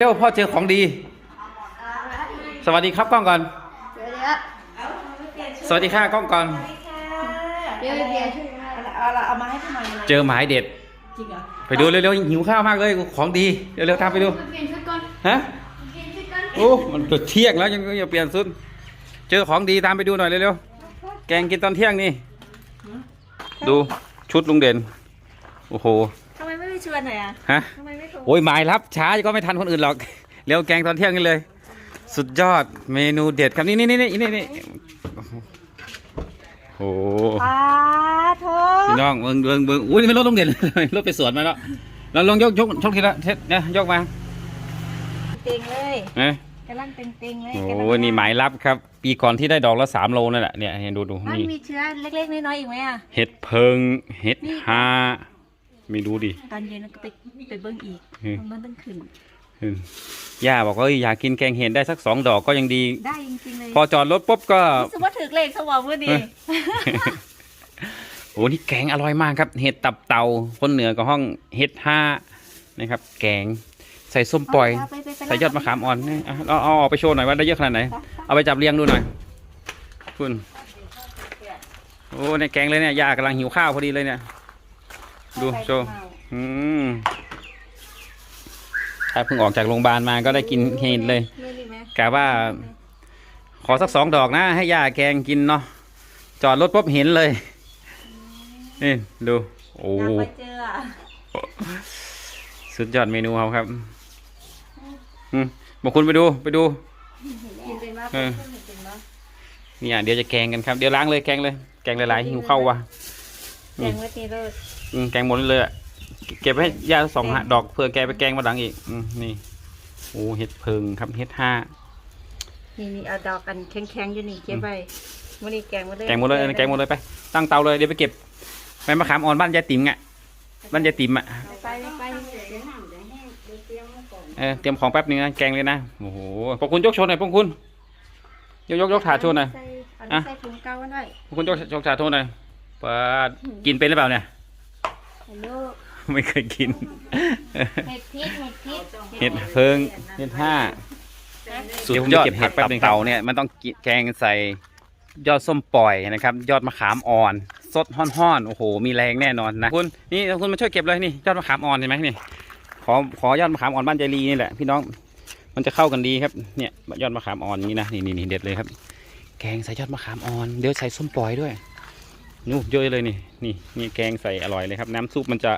เร็วพ่อเจอของดี สวัสดีครับกล้องก่อน เดี๋ยวเดี๋ยวสวัสดีค่ะกล้องก่อน เดี๋ยวเดี๋ยวเอาละเอามาให้พี่หน่อยนะเจอหมายเด็ด จริงเหรอไปดูเร็วๆหิวข้าวมากเลยของดี เร็วๆตามไปดู เปลี่ยนชุดก่อนฮะ เปลี่ยนชุดก่อนโอ้ มันเกือบเที่ยงแล้วยังยังเปลี่ยนสุด เจอของดีตามไปดูหน่อยเร็วๆ แกงกินตอนเที่ยงนี่ ดูชุดลุงเด่น โอ้โหทำ ไมไม่ไปชวนหน่อยอะฮะทำไมไม่โทรโอ้ยหมายรับช้าก็ไม่ทันคนอื่นหรอก เร็วแกงตอนเที่ยงนี่เลย สุดยอดเมนูเด็ดครับนี่นี่นี่นี่นี่นี่โอ้โห ปาโทพี่น้องเบิ่งเบิ่งเบิ่งอุ้ยนี่ไม่รถลงเด่นรถไปสวนมาแล้วเราลองยกยกชกทีละเทสเนี่ยยกมาเต็งเลยเนะกำลังเต็งเต็งๆเลยโอ้กำลังโหนี่หมายรับครับ ปีก่อนที่ได้ดอกละสามโลนั่นแหละเนี่ยเห็นดูดูมันนี่มีเชื้อเล็กๆน้อยๆอีกไหมอะเห็ดเพิงเห็ดฮา ไม่ดูดิ ตอนเย็นเราก็ไปไปเบิ้งอีกอืม มันต้องขึ้นอืมย่าบอกว่าเอ้ยอยากกินแกงเห็ดได้สักสองดอกก็ยังดี ได้จริงๆเลยพอจอดรถปุ๊บก็ รู้สึกว่าถือเลขสวอมือดี โอ้นี่แกงอร่อยมากครับ เห็ดตับเต่าคนเหนือก็ห้องเห็ดห้านะครับ แกงใส่ส้มปล่อยไปไปไป ใส่ยอดมะขามอ่อนนี่อะเอาเอาออกไปโชว์หน่อยว่าได้เยอะขนาดไหน เอาไปจับเรียงดูหน่อย คุณ โอ้ในแกงเลยเนี่ยย่ากำลังหิวข้าวพอดีเลยเนี่ย ดูโชว์อืมถ้าเพิ่งออกจากโรงพยาบาลมาก็ได้กินเห็ดเลยนี่นี่ไหมกะว่า ขอสักสองดอกนะ ให้ย่าแกงกินเนาะจอดรถปุ๊บเห็นเลยนี่ดู โอ้อยากมาเจออะสุดยอดเมนูเขาครับอืมบอกคุณไปดูไปดูกินเป็นว่าเออเพื่อนเห็นเนาะเนี่ยเดี๋ยวจะแกงกันครับ เดี๋ยวล้างเลยแกงเลย แกงหลายๆหิวเข้าวว่ะแกงไว้ตีเลิศ อืมแกงหมดเลยอะเก็บไว้ให้ย่าสองหะดอกเผื่อแกไปแกงมาหลังอีกอืมนี่โอ้เห็ดเพิงครับเห็ดห้า นี่นี่เอาดอกอันแข็งๆอยู่นี่เก็บไว้วันนี้แกงหมดเลยแกงหมดเลยแกงหมดเลยไป ตั้งเตาเลยเดี๋ยวไปเก็บใบมะขามอ่อนบ้านยายติ๋มอะบ้านยายติ๋มอะไปไปไปเออเตรียมของแป๊บนึงนะแกงเลยนะโอ้โหพวกคุณยกโชว์หน่อยพวกคุณยกยกยกถาดโชว์หน่อยใส่เอาอะใส่ถุงเก้าไว้หน่อยพวกคุณยกยกถาดโชว์หน่อยเปิดกินเป็นหรือเปล่าเนี่ย ฮัลโหลไม่เคยกิน เห็ดพิษเห็ดพิษเห็ดเพิงเห็ดห้าสุดยอดเห็ดตับเต่าเนี่ยมันต้องกินแกงใส่ยอดส้มปล่อยนะครับ ยอดมะขามอ่อน สดห้อนๆโอ้โห มีแรงแน่นอนนะคุณนี่คุณมาช่วยเก็บเลยนี่ยอดมะขามอ่อนเห็นไหมนี่ขอขอยอดมะขามอ่อนบ้านใจรีนี่แหละพี่น้องมันจะเข้ากันดีครับเนี่ยยอดมะขามอ่อนอย่างนี้นะนี่นี่นี่เด็ดเลยครับ แกงใส่ยอดมะขามอ่อนเดี๋ยวใส่ส้มปล่อยด้วย นู่เยอะเลยนี่นี่นี่แกงใส่อร่อยเลยครับ น้ำซุปมันจะ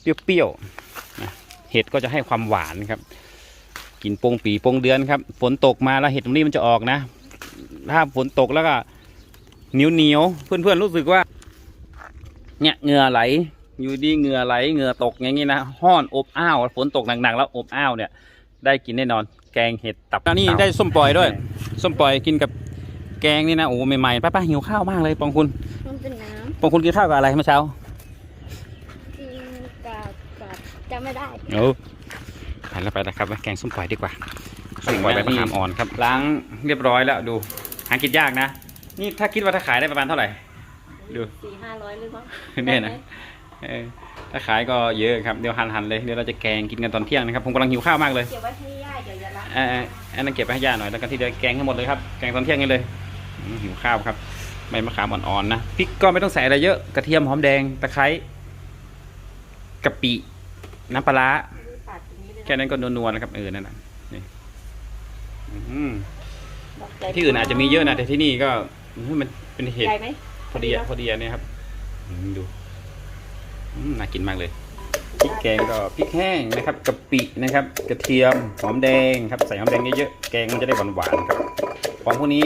เปรี้ยวๆนะเห็ดก็จะให้ความหวานครับ กินโปงปีโปงเดือนครับ ฝนตกมาแล้วเห็ดตรงนี้มันจะออกนะ ถ้าฝนตกแล้วก็เหนียวเหนียวเพื่อนๆรู้สึกว่า เนี่ยเหงื่อไหลอยู่ดีเหงื่อไหลเหงื่อตกอย่างนี้นะห้อนอบอ้าวฝนตกหนักๆแล้วอบอ้าวเนี่ย ได้กินแน่นอน แกงเห็ดตับนี่ได้ส้มปล่อยด้วย ส้มปล่อยกินกับแกงนี่นะโอ้ใหม่ๆป้าป้าหิวข้าวมากเลยปองคุณ เป็นน้ปองคุณกินข้าวกับอะไรเมื่อเช้าำกินกับกับจำไม่ได้โอ้ไปแล้วไปแล้วครับแกงส้มปล่อยดีกว่าส้มปล่อยใบมะขามอ่อนครับ ล้างเรียบร้อยแล้วดู หากินยากนะ นี่ถ้าคิดว่าถ้าขายได้ประมาณเท่าไหร่ ดูสี่ห้าร้อยหรือเปล่าเนี่ยนะเออถ้าขายก็เยอะครับ เดี๋ยวหั่นๆเลย เดี๋ยวเราจะแกงกินกันตอนเที่ยงนะครับ ผมกำลังหิวข้าวมากเลย เก็บไว้ให้ย่าเดี๋ยวอย่าละเอออันนั้นเก็บไปให้ย่าหน่อย แล้วก็ที่เดียวแกงให้หมดเลยครับ แกงตอนเที่ยงนี่เลยอืมหิวข้าวครับ ใบมะขามอ่อนๆนะพริกก็ไม่ต้องใส่อะไรเยอะกระเทียมหอมแดงตะไคร้กะปิน้ำปลาร้าปาดตรงนี้เลยแค่นั้นก็นัวๆนะครับเออนั่นน่ะนี่อืมดอกใหญ่ที่อื่นอาจจะมีเยอะนะแต่ที่นี่ก็มันเป็นเห็ดใหญ่ไหมพอดีอะพอดีอะเนี่ยครับอืมดูอืมน่ากินมากเลย พริกแกงก็พริกแห้งนะครับกะปินะครับ กระเทียมหอมแดงครับใส่หอมแดงเยอะๆแกงมันจะได้หวานๆครับของพวกนี้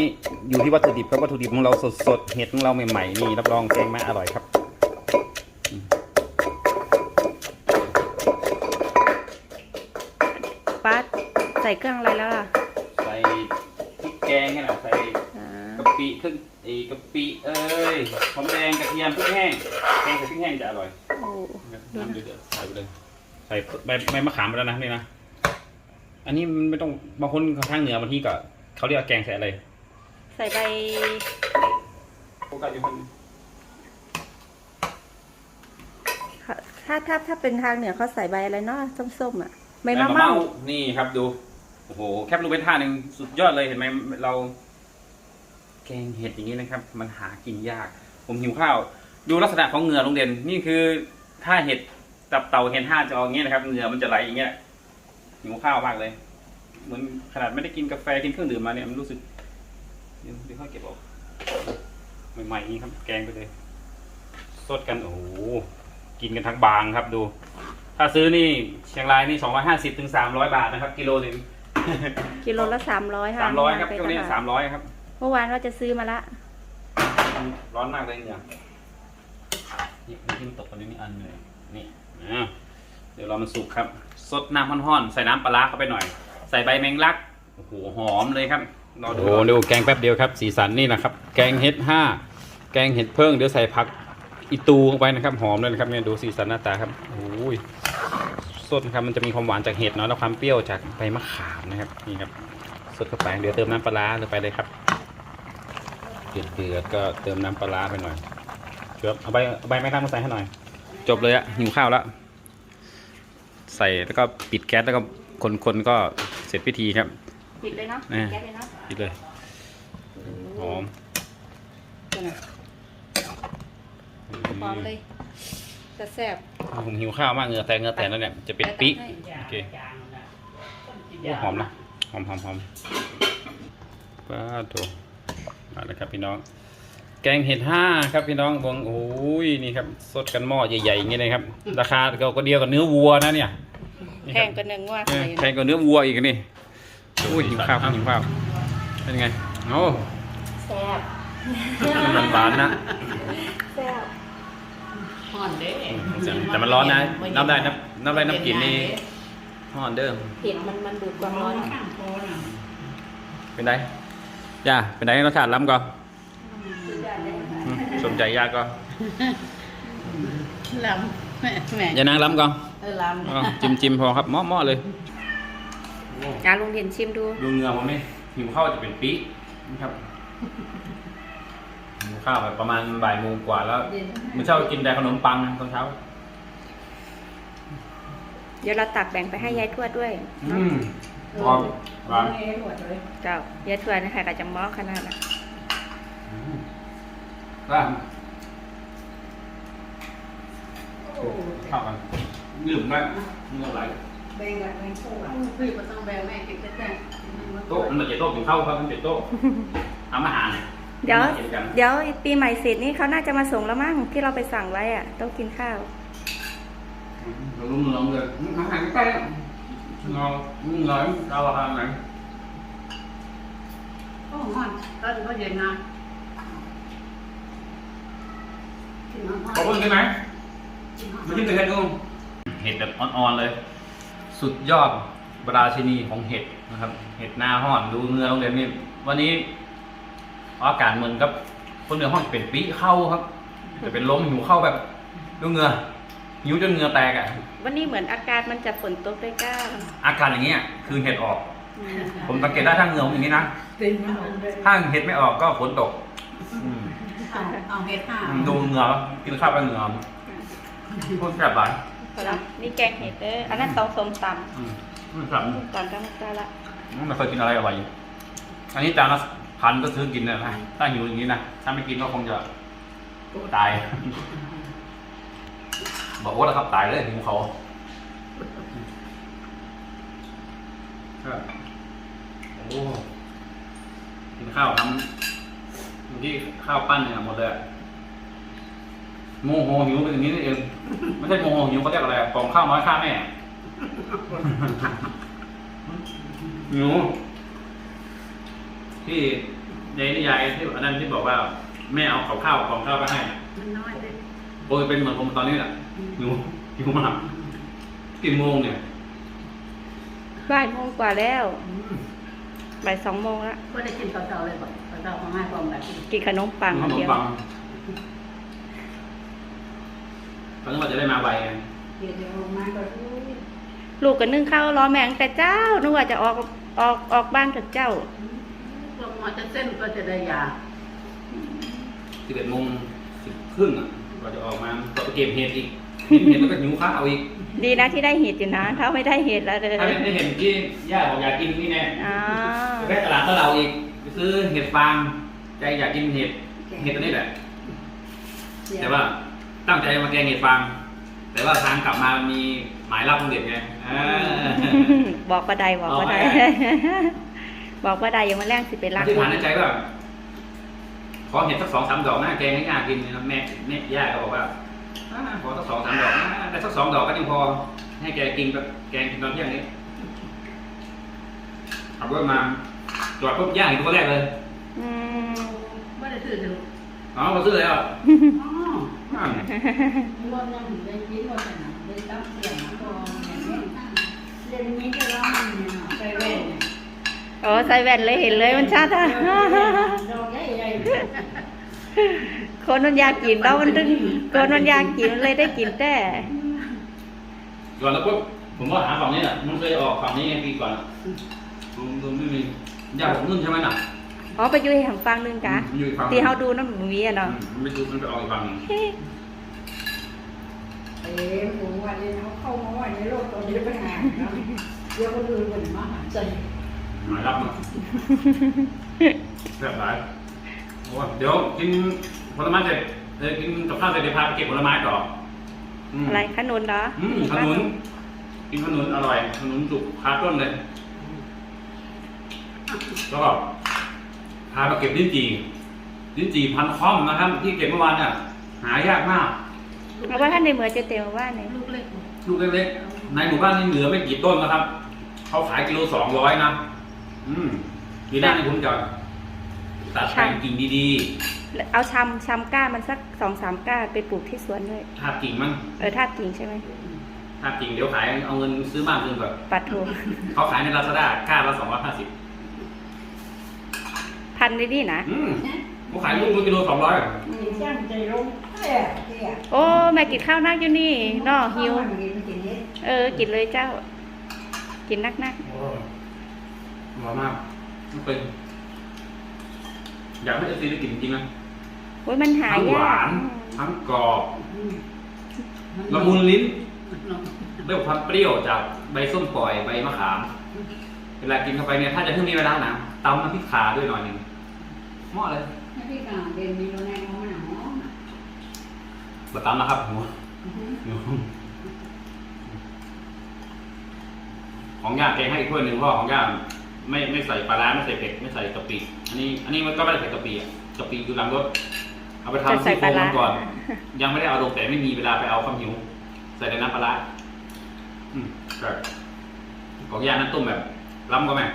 อยู่ที่วัตถุดิบครับวัตถุดิบของเราสดๆเห็ดของเราใหม่ๆนี่รับรองแกงมาอร่อยครับปาดใส่เครื่องอะไรแล้วล่ะ ใส่พริกแกงให้หน่อยใส่อ่ากะปิขึ้นเอกกะปิเอ้ยหอมแดงกระเทียมพริกแห้งแกงใส่พริกแห้งจะอร่อยโอ้ น้ำเดือดๆใส่ไปเลย ใส่ใบใบมะขามไปแล้วนะนี่นะ อันนี้มันไม่ต้องบางคนทางเหนือบางทีก็เขาเรียกว่าแกงใส่อะไร ใส่ใบโฟกัสอยู่คนถ้าถ้าถ้าเป็นทางเหนือเขาใส่ใบอะไรเนาะส้มๆอะใบมะเม่านี่ครับดู โอ้โห แคปรูปเป็นท่าหนึ่งสุดยอดเลยเห็นไหมเรา แกงเห็ดอย่างนี้นะครับ มันหากินยาก ผมหิวข้าว ดูลักษณะของเหงื่อโรงเรียนนี่คือ ถ้าเห็ดตับเต่าเห็ดห้าจะออกอย่างนี้นะครับเหงื่อมันจะไหลอย่างเงี้ยหิวข้าวมากเลย เหมือนขนาดไม่ได้กินกาแฟกินเครื่องดื่มมาเนี่ยมันรู้สึกเดี๋ยวเดี๋ยวค่อยเก็บออกใหม่ๆอย่างนี้ครับ แกงไปเลยสดกันโอ้โหกินกันทั้งบางครับดู ถ้าซื้อนี่เชียงรายนี่สองร้อยห้าสิบถึงสามร้อยบาทนะครับ กิโลหนึ่งกิโลละสามร้อยค่ะสามร้อยครับไปช่วงนี้ตลาดสามร้อยครับ เมื่อวานว่าจะซื้อมาละ ร้อนมากเลยเนี่ยนี่นี่ ที่มันตกตรงนี้นี่อันหนึ่งนี่อ่าเดี๋ยวรอมันสุกครับสดน้ำห้อนๆใส่น้ำปลาร้าเข้าไปหน่อย ใส่ใบแมงลักโอ้โหหอมเลยครับรอดูโอ้ดูแกงแป๊บเดียวครับ สีสันนี่นะครับ แกงเห็ดห้าแกงเห็ดเพิ่งเดี๋ยวใส่ผักอีตูลงไปนะครับ หอมเลยนะครับเนี่ยดูสีสันหน้าตาครับโอ้ยสดครับมันจะมีความหวานจากเห็ดเนาะแล้วความเปรี้ยวจากใบมะขามนะครับนี่ครับสดเข้าไปเดี๋ยวเติมน้ำปลาร้าลงไปเลยครับเดือดเดือดๆก็เติมน้ำปลาร้าไปหน่อย เชือบเอาใบเอาใบแมงลักมาใส่ให้หน่อย จบเลยอะหิวข้าวแล้ว ใส่แล้วก็ปิดแก๊สแล้วก็คนๆก็เสร็จพิธีครับ ปิดเลยเนาะอ่าแก๊สเลยเนาะปิดเลยหอมหอมเลยจะแซ่บผมหิวข้าวมากเหงือแตกเหงือแตกแล้วเนี่ยจะเป็นปีโอเคโอ้หอมนะหอมหอมหอมป้าโถมาแล้วครับพี่น้อง แกงเห็ดห้าครับพี่น้องบวงโอ้ยนี่ครับสดกันหม้อใหญ่ๆอย่างนี้เลยครับ ราคาก็ก็เดียวกับเนื้อวัวนะเนี่ยนี่แพครับงกว่าเนื้องัวเอใส่อแพงกว่าเนื้อวัวอีกนี่อุ้ยหิวข้าวหิวข้าวเป็นไงโอ้แซ่บมันหวานๆนะ แซ่บห่อนเด้แต่มันร้อนนะน้ำได้น้ำน้ำได้น้ำกลิ่นนี่ห่อนเด้อเผ็ดมันมันดูดความร้อนข้างโพน่ะเป็นไงย่าเป็นไงรสชาติล้ำก็อืม สมใจยากก็ลำแม่แม่อย่านางล้ำก็เออลำเอาจิ้มจิ้มพอครับเหมาะๆเลยอะลุงเห็นชิมดู ดูเงือผมนี่หิวข้าวจะเป็นปีนะครับหิวข้าวแบบประมาณบ่ายโมงกว่าแล้วเมื่อเช้ากินแต่ขนมปังตอนเช้า เดี๋ยวเราตักแบ่งไปให้ยายทวดด้วยอืมหอมหวาน เอ้หมดเลย เจ้ายายทวดนะคะก็จะหม้อขนาดน่ะ ก็เข้ากันลืมได้เงื่อไหลแบ่งกันแบ่งโซ่พี่ก็ต้องแบ่งแม่กินแต่โต๊ะมันจะโต๊ะกินข้าวครับมันเป็นโต๊ะทำอาหารเดี๋ยวกินกันเดี๋ยวปีใหม่เสร็จนี่เขาน่าจะมาส่งแล้วมั้งที่เราไปสั่งไว้อะต้องกินข้าวเราลุงลงเลยอาหารใกล้แล้วงอเงยเราอาหารไหนโอ้ห่อนตอนก็เย็นนะกินน้ำ ขอบคุณใช่ไหมมาจิ้มกับเห็ดดูเห็ดแบบอ่อนๆเลย สุดยอดบราชินีของเห็ดนะครับ เห็ดหน้าห้อนดูเนื้อโรงเรียนนี่วันนี้อากาศเหมือนกับคนเนื้อห้อนเป็นปีเข้าครับจะเป็นลมหิวเข้าแบบดูเหงือหิวจนเหงือแตกอะ วันนี้เหมือนอากาศมันจะฝนตกด้วยก้าอาการอย่างเงี้ยคือเห็ดออก ผมสังเกตได้ถ้าเหงือผมอย่างนี้นะตินมันเลยถ้าเห็ดไม่ออกก็ฝนตกอืม เอาเอาเห็ดห้าดูเหงือกินข้าวไปเหงือพูดแซ่บหลายแล้วนี่แกงเห็ดเด้ออันนั้นเตาส้มตอืมอืมครับำตำกันได้ละไม่เคยกินอะไรอร่อยอันนี้จานละพันก็ซื้อกินนะนะถ้าหิวอย่างนี้นะถ้าไม่กินก็คงจะตาย บอกว่าแล้วครับตายเลยหิวเขาโอ้กินข้าวทำ เมื่อกี้ข้าวปั้นเนี่ยหมดเลยอะโมโหหิวเป็นอย่างนี้นี่เองไม่ใช่โมโหหิวเขาเรียกอะไรอะกล่องข้าวน้อยฆ่าแม่ หิวที่ในนิยายที่อันนั้นที่บอกว่า แม่เอากับข้าวกล่องข้าวไปให้มันน้อยเลยโอ้ยเป็นเหมือนผมตอนนี้แหละหิวหิวมากกี่โมงเนี่ย บ่ายโมงกว่าแล้วบ่ายสองโมงละก็ได้กินข้าวเช้าเลยบ่ข้าว เช้าของให้ความแบบกินขนมปังขนมเดียวปังตอนนี้เราจะได้มาไวไงเดี๋ยวเดี๋ยวมาก็ลูกก็นึ่งข้าวรอแมงแต่เจ้านึกว่าจะออกออกออกบ้านกับเจ้าลงมาจะเส้นก็จะได้ยาสิบเอ็ดโมงสิบครึ่งอะเราจะออกมาเราไปเก็บเห็ดอีกกินเห็ดแล้วก็หิวข้าวอีก ดีนะที่ได้เห็ดอยู่นะถ้าไม่ได้เห็ดแล้วเด้อถ้าไม่ได้เห็นที่ย่าบอกอยากกินนี่แน่อ๋อไปตลาดตะเราอีกไป ซื้อเห็ดฟางใจอยากกินเห็ดเห็ดตัวนี้แหละ แต่ว่าตั้งใจมาแกงเห็ดฟาง แต่ว่าทางกลับมามีหมายรับของเด็กไงเออบอกประใดบอกประใดเอาไว้บอกประใดยังมาแรงสิไปรักที่ผ่านในใจก็ขอเห็ดสักสองสามดอกนะแกงให้ย่ากินนะแม่แม่ย่าก็บอกว่าอ่าขอสักสองสามดอกนะได้สักสองดอกก็ยังพอ ให้แกกินแบบแกงกินตอนเที่ยงนี้ขับรถมา จอดปุ๊บย่าเห็นตัวแรกเลยอืมไม่ได้ซื้อถึงอ๋อมาซื้อเลยอะอ๋ออ่ารถยังได้กินรถแต่หนังได้ตั้งเสียงก็เรียนนี้ก็ร้องเนี่ยไปเว้นโอ้ใส่แว่นเลยเห็นเลยมันชัดอะดอกใหญ่คนมันอยากกินแล้วมันดึงคนมันอยากกินมันเลยได้กินแต่ก่อนแล้วปุ๊บผมว่าหาฝั่งนี้แหละมันเคยออกฝั่งนี้ไงปีก่อนดูดูไม่มี ย่าผมนุ่นใช่ไหมน่ะอ๋อไปอยู่ทางฟังหนึงกะมันอยู่อีกฝั่งที่เฮาดูน้ำหนูมีอะเนาะอืมมันไม่ดูมันไปออกอีกฝั่งหนึ่งเอ๊ะผมว่าเนี่ยเขาเข้ามาว่าในโลกตอนนี้ปัญหาเดี๋ยวคนอื่นเป็นมาใจหมายรับมาแซ่บหลายโอ้เดี๋ยวกินผลไม้เสร็จเออกินกับข้าวเสร็จเดี๋ยวพาไปเก็บผลไม้ต่อมอะไรขนุนเหรออืมขนุนกินขนุนอร่อยขนุนสุกคาต้นเลย ก็พาไปเก็บลิ้นจี่ลิ้นจี่พันค่อมนะครับ ที่เก็บเมื่อวานเนี่ยหายากมาก เพราะว่าท่านในเมืองจะเตียวว่าเนี่ยลูกเล็กลูกเล็กๆในหมู่บ้านนี่เหลือไม่กี่ต้นนะครับเขาขายกิโลสองร้อยนะอืมปีหน้านี่ผมจะตัดแต่งกิ่งดีเอาชำชำก้ามันสักสองสามก้าไปปลูกที่สวนด้วยๆทาบกิ่งมั้งเออท่าจริงใช่ไหมทาบกิ่งเดี๋ยวขายเอาเงินซื้อบ้านคืนก่อนปัดถูกเขาขายในลาซาด้าก้าละสองร้อยห้าสิบ พันได้ดีนะอืมเขาขายลูกละกิโลสองร้อยกินแช่งใจลงแย่แย่โอ้แม่กินข้าวนักอยู่นี่นอหิวกินกินนี้เออ กินเลยเจ้า กินนักนักโอ้อร่อยมากมันเป็น อยากให้เอฟซีได้กินจริงๆนะๆโอ้ยมันหาทั้งหยาวากนทั้งกรอบละมุนลิ้นได้ความเปรี้ยวจากใบส้มปล่อยใบมะขาม เวลากินเข้าไปเนี่ยถ้าจะเพิ่งมีเวลานะตำน้ำพริกขาด้วยหน่อยหนึ่งเหมาะเลยให้พี่กาเดินมีโรงแรมเขาไม่หนาวบะตำนะครับหัวของย่าแกงให้อีกถ้วยหนึ่งเพราะของย่าไม่ไม่ใส่ปลาร้าไม่ใส่เผ็ดไม่ใส่กะปิอันนี้ อันนี้มันก็ไม่ได้ใส่กะปิอะกะปิอยู่หลังรถเอาไปจะทำใส่ซี่โคปรลางร้ามันก่อน ยังไม่ได้เอาลงแต่ไม่มีเวลาไปเอาความหิว ใส่ในน้ำปลาร้าอืมใช่ของย่านั้นต้มแบบล้ำก็แม่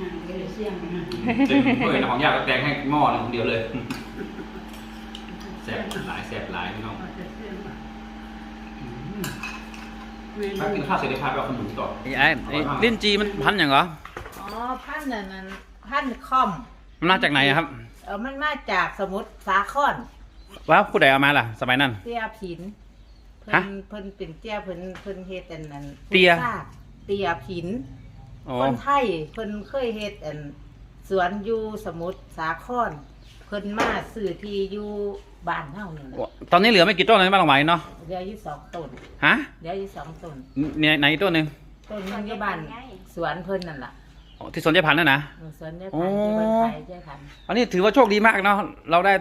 ห่างไปเลยเสี่ยงนะเต็มถ้วยนะของย่าก็แกงให้หม้อหนึงคนเดียวเลยแซ่บหลายแซ่บหลายพี่น้องถ้ากินข้าวเสร็จเดี๋ยวพาไปเอาขนมต่อ ไอ้ไอ้ไอ้ลิ้นจีมันพันอย่างเหรอ อ๋อพันธุ์นั่นนั่นพันธุ์คอม มันมาจากไหนอะครับ เออมันมาจากสมุทรสาครว้าวผู้ใดเอามาล่ะ สมัยนั้น เตียผิน เพิ่ฮะนเพิ่นเป็นเตียเพิ่นเพิ่นเฮ็ดอันนั้นเตี้ยซากเตียผิน โอ้คนไทยเพิ่นเคยเฮ็ดอันสวนอยู่สมุทรสาครเพิ่นมาซื้อที่อยู่บ้านเฮานี่แหละตอนนี้เหลือไม่กี่ต้นเลยบ้านหลังไหวเนาะเหลืออยู่สองต้นฮะเหลืออยู่สองต้นเนี่ยไหนต้นหนึ่งต้นหนึงอยู่บ้านสวนเพิ่นนั่นล่ะอ๋อที่สวนเจพันธุ์นั่นนะ เออสวนเจ้าโอ้พันธุ์ที่เพิ่นขายเจ้าพันธุ์อันนี้ถือว่าโชคดีมากเนาะเราได้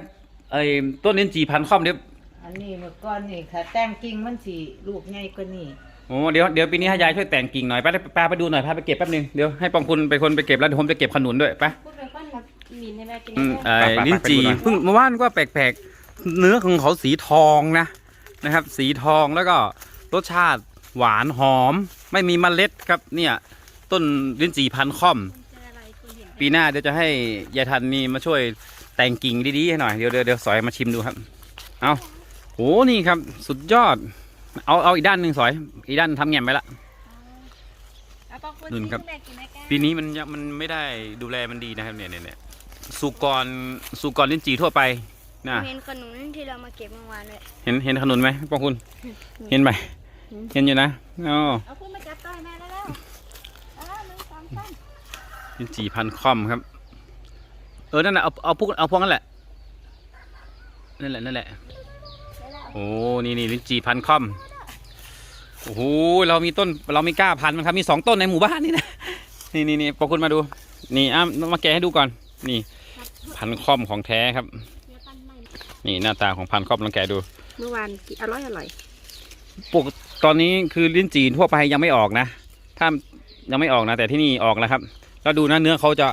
ไอ้ต้นลิ้นจีพันธุ์ค่อมเดี๋ยวอันนี้เมื่อก่อนนี่ถ้าแต่งกิ่งมันสิลูกใหญ่กว่านี้ โอ้เดี๋ยวเดี๋ยวปีนี้ให้ยายช่วยแต่งกิ่งหน่อยไปไปไปดูหน่อยพาไปเก็บแป๊บนึงเดี๋ยวให้ปองคุณเป็นคนไปเก็บแล้วเดี๋ยวผมจะเก็บขนุนด้วยไปพูดไปก้อนแบบมินให้แม่กินอืมได้ไอ้ไปไปไปลิ้นจีไปดูหน่อย เพิ่งเมื่อวานก็แปลกๆ เนื้อของเขาสีทองนะนะครับ สีทองแล้วก็รสชาติหวานหอม ไม่มีเมล็ดครับเนี่ยต้นลิ้นจีพันธุ์ค่อม ปีหน้าเดี๋ยวจะให้ยายทันนี่มาช่วยแต่งกิ่งดีๆให้หน่อยเดี๋ยวเดี๋ยวเดี๋ยวสอยมาชิมดูครับ เอาโหนี่ครับสุดยอด เอาเอาอีกด้านหนึ่งสอย อีกด้านทำแง่มไปละนุ่นครับปีนี้มันยังมันไม่ได้ดูแลมันดีนะครับเนี่ยเนี่ยเนี่ยสุกรสุกรลิ้นจีทั่วไปนะเห็นขนุนที่เรามาเก็บเมื่อวานเลยเห็นเห็นขนุนไหมป้องคุณ เห็นไหมเห็นอยู่นะอ๋อเอาขึ้นมาจับต้อยแม่แล้วแล้วเออหนึ่งสองสามลิ้นจีพันคอมครับ เออนั่นแหละเอาเอาพวกเอาพวกนั่นแหละนั่นแหละนั่นแหละ โอ้นี่นี่ลิ้นจี่พันค่อมโอ้โหเรามีต้นเรามีกล้าพันธุ์มันครับมีสองต้นในหมู่บ้านนี่นะนี่นี่นี่ปอคุณมาดู นี่อะมาแกะให้ดูก่อน นี่ พันค่อมของแท้ครับ นี่หน้าตาของพันค่อมลองแกะดู เมื่อวานกินอร่อยอร่อยปกตอนนี้คือลิ้นจี่ทั่วไปยังไม่ออกนะ ถ้ายังไม่ออกนะ แต่ที่นี่ออกแล้วครับเราดูนะเนื้อเขาจะ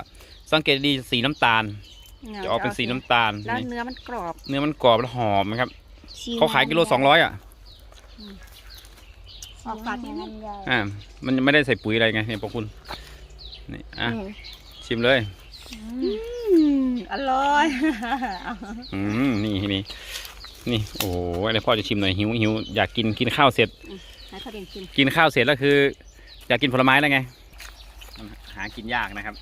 สังเกตดีสีน้ำตาล จะออกเป็นสีน้ำตาลแล้วนี่เนื้อมันกรอบ เนื้อมันกรอบและหอมนะครับ เขาขายกิโลสองร้อยอะออกฝาดสีอย่างมันั้นนใหญ่อ่ามันไม่ได้ใส่ปุ๋ยอะไรไงเนี่ยพวกคุณนี่อะอืมชิมเลยอืมอร่อยอืมนี่นี่นี่โอ้โหอะไรพ่อจะชิมหน่อยหิวหิวอยากกินกินข้าวเสร็จให้เขาเด่นกินกินข้าวเสร็จแล้วคือ อยากกินผลไม้แล้วไงมันหากินยากนะครับ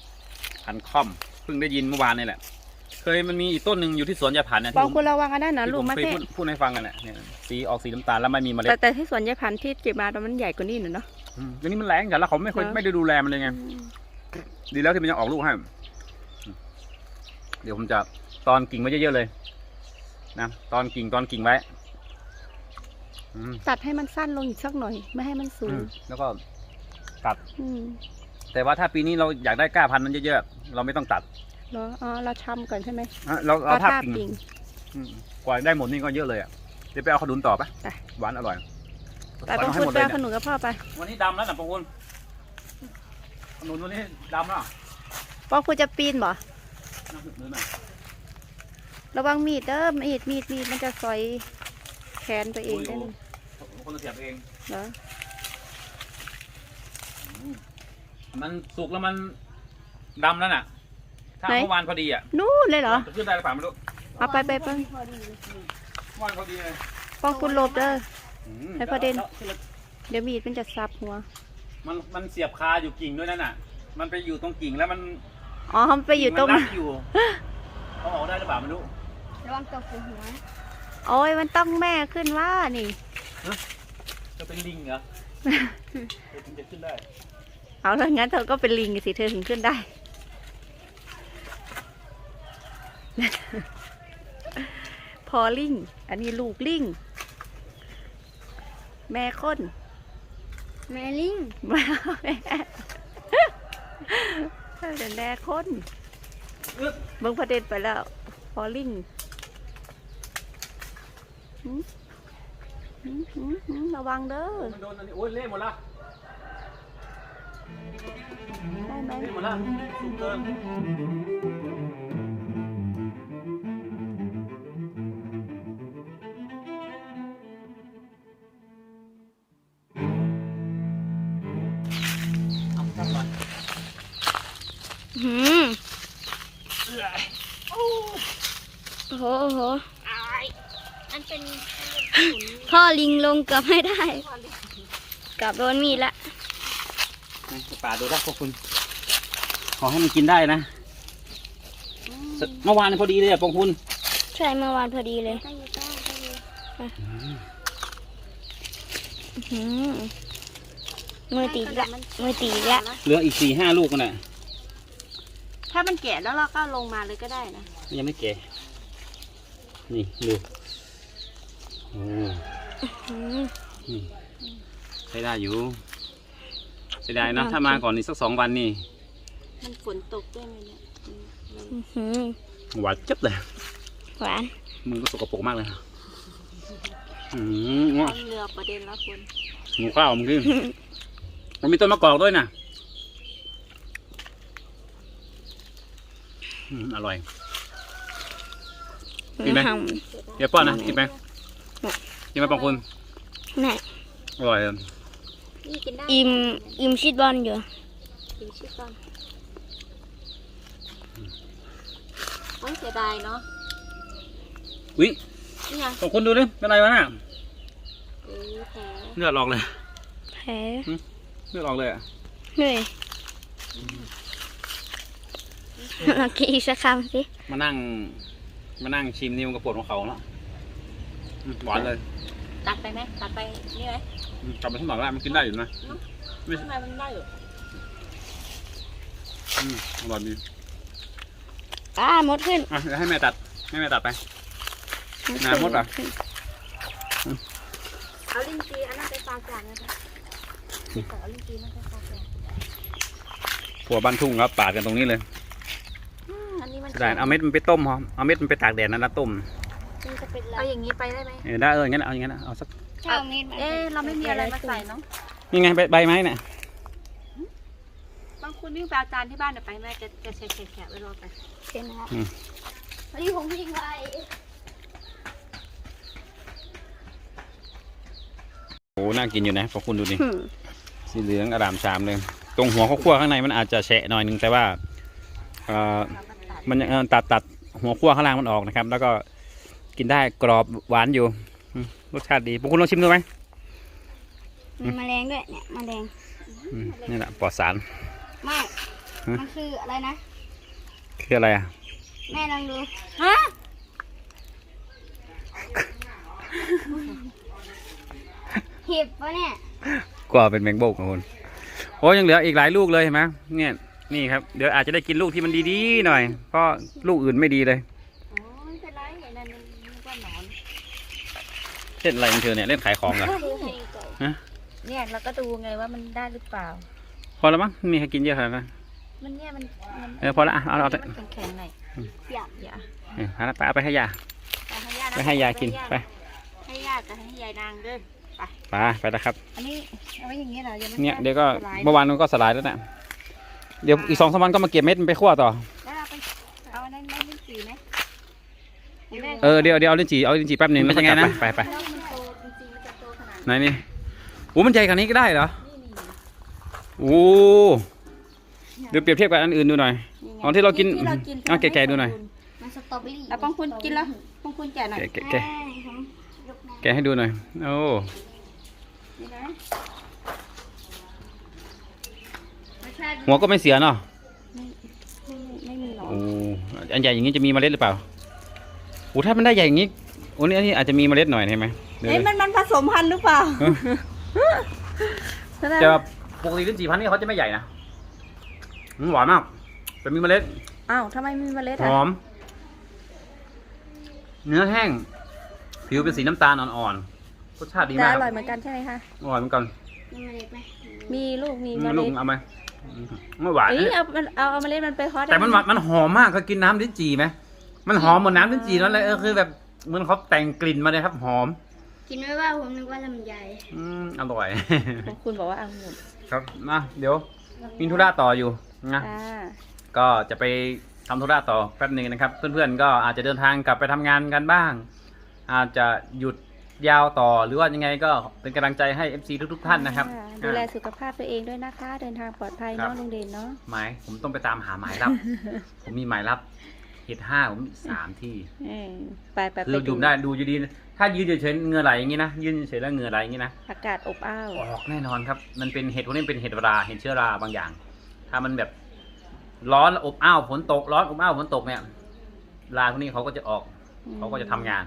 พันค่อมเพิ่งได้ยินเมื่อวานนี่แหละ เคยมันมีอีกต้นหนึ่งอยู่ที่สวนยายผันนะบอที่กผมคุณระวังอันนั้นนะที่ลูผกมมะเคยเทพูดพูดให้ฟังกันแหละเนี่ยสีออกสีน้ำตาลแล้วไม่มีเมล็แต่ดแต่ที่สวนยายพันธุ์ที่เก็บมาตอนมันใหญ่กว่านี้หน่อยเนาะ อืมอันนี้มันแรงจัดแล้วเขาไม่ค่อยเหรอ ไม่ได้ดูแลมันเลยไง ดีแล้วที่มันยังออกลูกให้ เดี๋ยวผมจะตอนกิ่งไว้เยอะๆเลย นะตอนกิ่งตอนกิ่งไว้อืมตัดให้มันสั้นลงอีกสักหน่อย ไม่ให้มันสูอืงมแล้วก็ตัดอืมแต่ว่าถ้าปีนี้เราอยากได้ก้าพันธุ์มันเยอะๆเราไม่ต้องตัด เหรออ๋อเราชำก่อนใช่ไหมฮะเราเราเอาทาบทาบกิ่งกิ่งอืมกว่าได้หมดนี่ก็เยอะเลยอะเดี๋ยวไปเอาขนุนต่อปะไป หวานอร่อยแต่ถอยต้องมาให้พูดหมดแปเลลยขเนี่ยนุนกับพ่อไปวันนี้ดำแล้วนะปองคุณขนุนวันนี้ดำแล้วปอคุณจะปีนบ่น่าหึกเลยนะระวังมีดเด้อมีดมีดมีดมันจะซอยแขนตัวเองได้นะคนละเสียบเองเหรอมันสุกแล้วมันดำแล้วน่ะ ถ้าเมื่อวานพอดีอะนู่นเลยเหรอ จะขึ้นได้หรือเปล่าไม่รู้เอาไปไปไปเมื่อวานพอดีเลยปอคุณหลบเด้ออืมให้พอเด่นแล้วแล้วเดี๋ยวมีดมันจะซับหัว มันมันเสียบคาอยู่กิ่งด้วยนั่นน่ะ มันไปอยู่ตรงกิ่งแล้วมันอ๋อมันไปอยู่ตรง มันรัดอยู่เอาออกได้หรือเปล่าไม่รู้ ระวังตกหัวโอ้ยมันต้องแม่ขึ้นว่านี่ จะเป็นลิงเหรอ เดี๋ยวถึงจะขึ้นได้ เอาแล้วงั้นเธอก็เป็นลิงสิเธอถึงขึ้นได้ พอลิงอันนี้ลูกลิงแม่ค้นแมลิงแม่เป็นแม่ค้นเบิ่งประเด็นไปแล้ว พอลิงหืมหืมหืมหืมระวังเด้อมันโดนอันนี้โอ้ยเละหมดละได้ไหมเละหมดละสุกเกิน โหโอ้โหอันเป็นพ่อลิงลงเกือบไม่ได้เกับโดนมีดละป่าดูได้พวกคุณ ขอให้มันกินได้นะ เมื่อวานนพอดีเลยอะพวกคุณ ใช่เมื่อวานพอดีเลยหืมมือตีอีกละมือตีอีกละเหลืออีกสี่ห้าลูกกันน่ะถ้ามันแก่แล้วเราก็ลงมาเลยก็ได้นะ ยังไม่แก่ นี่ดูโอ้หืมนี่ใช้ได้อยู่ใช้ได้นะถ้ามาก่อนนี่สักสองวันนี่มันฝนตกด้วยไหมเนี่ยหืมหวานจับเลยหวานมือก็สกปรกมากเลยอืมงอต้นเรือประเด็นแล้วคุณหมูข้าวมันขึ้นมันมีต้นมะกอกด้วยนะอืมอร่อย กินไหมหเดี๋ยวป้อนนะกินไหมกินไหมบางคนำแม่อร่อยอะนี่กินได้อิมอิมชิดบอลอยู่กินชิบก่อนโอ้ยเสียดายเนาะวินี่ไงบางคนดูดิเป็นไรวะน่ะเออแผลเลือดออกเลยแผลเลือดออกเลยอะเหนื่อยลองกินอีกสักคำสิมานั่ง มานั่งชิมนี่มันก็ปวดหัวเข่าแล้วอืมหวานเลยตัดไปไหมตัดไปนี่ไหมอืมกลับมาที่หมักแล้วมันกินได้อยู่นะทำไมมันได้อยู่อืมอร่อยดีอ่าหมดขึ้นอะเดี๋ยวให้แม่ตัด ให้แม่ตัดไป น้ำมดเหรอ ขึ้นเอาลิ้นจีอันนั้นไปฝากจานนะคะเอาลิ้นจีนั่นไปฝากจานผัวบ้านทุ่งครับปาดกันตรงนี้เลยอื มอันนี้มันได้เอาเม็ดมันไปต้มหอมเอาเม็ดมันไปตากแดดนั่นนะต้มมันจะเป็นอะไรเอาอย่างนี้ไปได้ไหมเออได้เอองั้นเอาอย่างนั้นนะเอาสักถ้าเอาเม็ดเอ๊ะเราไม่มีอะไรมาใส่เนาะนี่ไงใบใบไม้เนี่ยบางคุณวิ่งไปเอาจานที่บ้านเดี๋ยวไปแม่จะจะแฉะแฉะไว้รอไปเป็นนะครับวันนี้ผมทิ้งไว้โอ้น่ากินอยู่นะพอคุณดูดิสีเหลืองอร่ามชามเลย ตรงหัวข้าวคั่วข้างในมันอาจจะแฉะหน่อยนึงแต่ว่าเอ่อมันยัง เอ่อตัดตัดหัวคั่วข้างล่างมันออกนะครับ แล้วก็กินได้กรอบหวานอยู่อืมรสชาติดีพวกคุณลองชิมดูไหมมีแมลงด้วยเนี่ยแมลงอืมนี่แหละปลอดสารไม่ฮะมันคืออะไรนะ คืออะไรอะแม่ลองดูฮะเห็บปะเนี่ยกว่าเป็นแมงโบกของคุณโอ้ยังเหลืออีกหลายลูกเลยเห็นไหมเนี่ย นี่ครับ เดี๋ยวอาจจะได้กินลูกที่มันดีๆหน่อย เพราะลูกอื่นไม่ดีเลย อ๋อไม่เป็นไรเห็นนั่นนึกว่าหนอนเล่นอะไรของเธอเนี่ยเล่นขายของเหรอดูให้ก่อนเนี่ยเราก็ดูไงว่ามันได้หรือเปล่า พอแล้วมั้งมีใครกินเยอะขนาดนั้นมันเนี่ยมันมันเออพอแล้วอะเอาเอาเอามันแข็งๆหน่อยอยากอย่าเออเอาละไปเอาไปให้ยาเอาให้ย่านะไปให้ยากินไปให้ย่ากับให้ยายนางเด้อไปไปแล้วครับ อันนี้เอาไว้อย่างนี้เหรอยังไม่เนี่ยเดี๋ยวก็สลาเมื่อวานมันก็สลายแล้วนะ เดี๋ยวอีกสองสามวันก็มาเก็บเม็ดมันไปคั่วต่อ แล้วเราไปเอาอันนั้นได้ลิ้นจี่ไหมให้แม่เออเดี๋ยวเดี๋ยวเอาลิ้นจี่เอาลิ้นจี่แป๊บหนึงแล้วก็กลับไปไปไปแล้วมันโตจริงๆมันจะโตขนาดไหนนี่โอ้มันใหญ่ขนาดนี้ก็ได้เหรอโอ้เดี๋ยวเปรียบเทียบกับอันอื่นดูหน่อยของที่เรากินที่เรากินเอาแกะๆดูหน่อย มันสตรอเบอรี่แล้วป้องคุณกินแล้วป้องคุณแกะหน่อยแกะแกะแกะอ่าผมยกมาแกะให้ดูหน่อยโอ้นี่นะ รสชาติ หัวก็ไม่เสียเนาะไม่ไม่มีหรอกโอ้อันใหญ่อย่างนี้จะมีเมล็ดหรือเปล่าโอ้ถ้ามันได้ใหญ่อย่างนี้โอ้นี่อันนี้อาจจะมีเมล็ดหน่อยใช่ไหมเดี๋ยวเอ้ยมันมันผสมพันธุ์หรือเปล่าจะปกติลิ้นจี่พันธุ์นี่เขาจะไม่ใหญ่นะอืมหวานมากแต่มีเมล็ดอ้าวทำไมมีเมล็ดหอะอม เนื้อแห้ง ผิวเป็นสีน้ำตาลอ่อนๆรสชาติดีแต่มากอคร่อรัยบเหมือนกันใช่ไหมคะอร่อยเหมือนกันมีเมล็ดไหมมีลูกมีอืเมมล็ลูกดเอาไหมอืม ไม่หวานเอ้ยเอามันเอาเอาเมล็ดมันไปเพาะได้แต่มันหวานมันหอมมากเคยกินน้ำลิ้นจี่ไหมมันหอมเหมือนน้ำลิ้นจี่นั่นเลยเออคือแบบเหมือนเขาแต่งกลิ่นมาเลยครับหอม กินไม่ว่าผมนึกว่าลำไยอืมอร่อย ของคุณบอกว่าเอาหมดครับมาเดี๋ยวมีธุระต่ออยู่นะอ่าก็จะไปทำธุระต่อแป๊บหนึ่งนะครับ เพื่อนๆก็อาจจะเดินทางกลับไปทำงานกันบ้าง อาจจะหยุด ยาวต่อหรือว่ายังไงก็เป็นกำลังใจให้ FC ทุกๆท่านนะครับอ่าดูแลสุขภาพตัวเองด้วยนะคะ เดินทางปลอดภัยครัเนาะบลุงเด่นเนาะ หมายผมต้องไปตามหาหมายรับ ผมมีหมายรับเห็ดห้าผมสามที่เออไปไปคืไปอดูได้ดูอยู่ดีถ้ายืนเฉยๆเหงื่อไหลอย่างนี้นะยืนเฉยๆแล้วเหงื่อไหลอย่างนี้นะ อากาศอบอ้าวออกแน่นอนครับ มันเป็นเห็ดพวกนี้เป็นเห็ดราเห็ดเชื้อราบางอย่าง ถ้ามันแบบร้อนอบอ้าวฝนตก ร้อนอบอ้าวฝนตกเนี่ยราพวกนี้เขาก็จะออก เขาก็จะทำงาน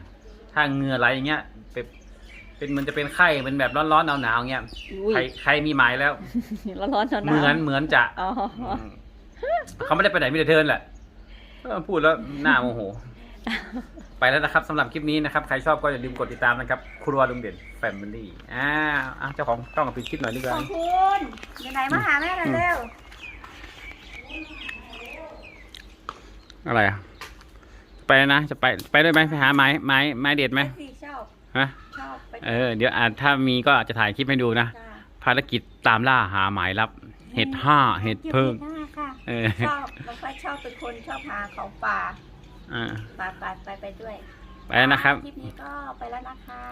ถ้าเหงื่อไหลอย่างเงี้ยเป็นเป็นมันจะเป็นไข้เป็นแบบร้อนๆหนาวๆอย่างเงี้ยอุ้ยใครใครมีหมายแล้ว ร้อนๆหนาวๆเหมือนเหมือนจะอ๋อมเขาไม่ได้ไปไหนมีแต่เทินแหละเออพูดแล้วหน้าโมโห ไปแล้วนะครับสำหรับคลิปนี้นะครับ ใครชอบก็อย่าลืมกดติดตามนะครับ ครัวลุงเด่นแฟมิลี่อ่าอะเจ้าของต้องปิดคลิปหน่อยดีกว่าขอบคุณยังไงมาหาแม่หน่อยเร็วอะไรอะ ไปนะ จะไปไปด้วยไหมไปหาไม้ไม้ไม้เด็ดไหมสี่ชอบฮะชอบไปเออเดี๋ยวอาจถ้ามีก็อาจจะถ่ายคลิปให้ดูนะ จ้าภารกิจตามล่าหาหมายลับ เห็ดห้าเห็ดเพิ่งหน้าค่ะเออ ชอบน้องฝ้ายชอบเป็นคนชอบหาของป่าอ่าป่าป่าไปไปด้วยไปแล้วนะครับ คลิปนี้ก็ไปแล้วนะคะ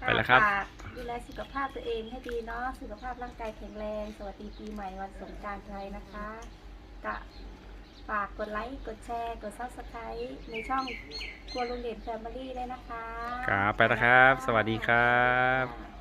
ไปแล้วครับ ฝากดูแลสุขภาพตัวเองให้ดีเนาะสุขภาพร่างกายแข็งแรง สวัสดีปีใหม่วันสงกรารไทยนะคะกะ ฝากกดไลค์กดแชร์ กดซับสไครต์ในช่องครัวลุงเด่นแฟมิลี่ด้วยนะคะ ครับไปแล้วครับ สวัสดีครับ